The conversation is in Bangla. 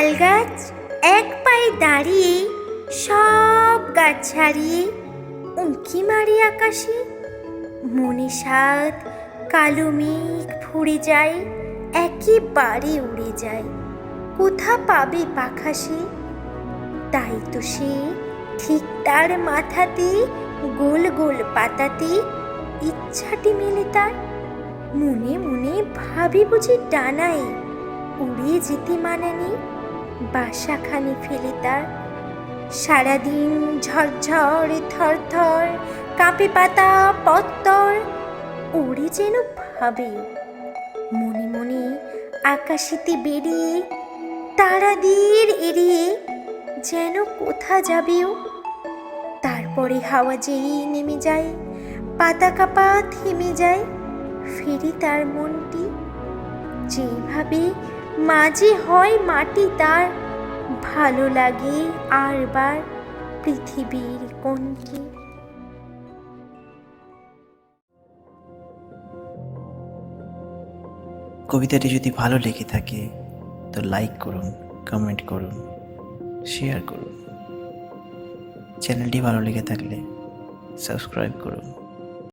তাল গাছ এক পায়ে দাঁড়িয়ে সব গাছ ছাড়িয়ে উঁকি মারি আকাশে। মনে সাত কালো মেঘ ফুরে যায়, একেবারে উড়ে যায়। কোথা পাবে পাখা সে? তাই তো সে ঠিক তার মাথাতে গোল গোল পাতাতে ইচ্ছাটি মেলে তার। মনে মনে ভাবি বুঝি ডানায় উড়ে যেতে মানানি বাসাখানি ফেলে তার। সারাদিন ঝরঝর, থরথর, কাঁপে পাতা, পত্তর, ওরে যেন ভাবে। মনে মনে আকাশিতে বেরিয়ে তারাদের এড়িয়ে যেন কোথা যাবেও। তারপরে হাওয়া যেই নেমে যায়, পাতা কাপা থেমে যায়, ফেরি তার মনটি। যেভাবে মাঝে হয় মাটি তার। ভালো লাগে আর বার পৃথিবীর কোনটি কবিতাটি যদি ভালো লেগে থাকে, তো লাইক করুন কমেন্ট করুন শেয়ার করুন। চ্যানেলটি ভালো লেগে থাকলে সাবস্ক্রাইব করুন।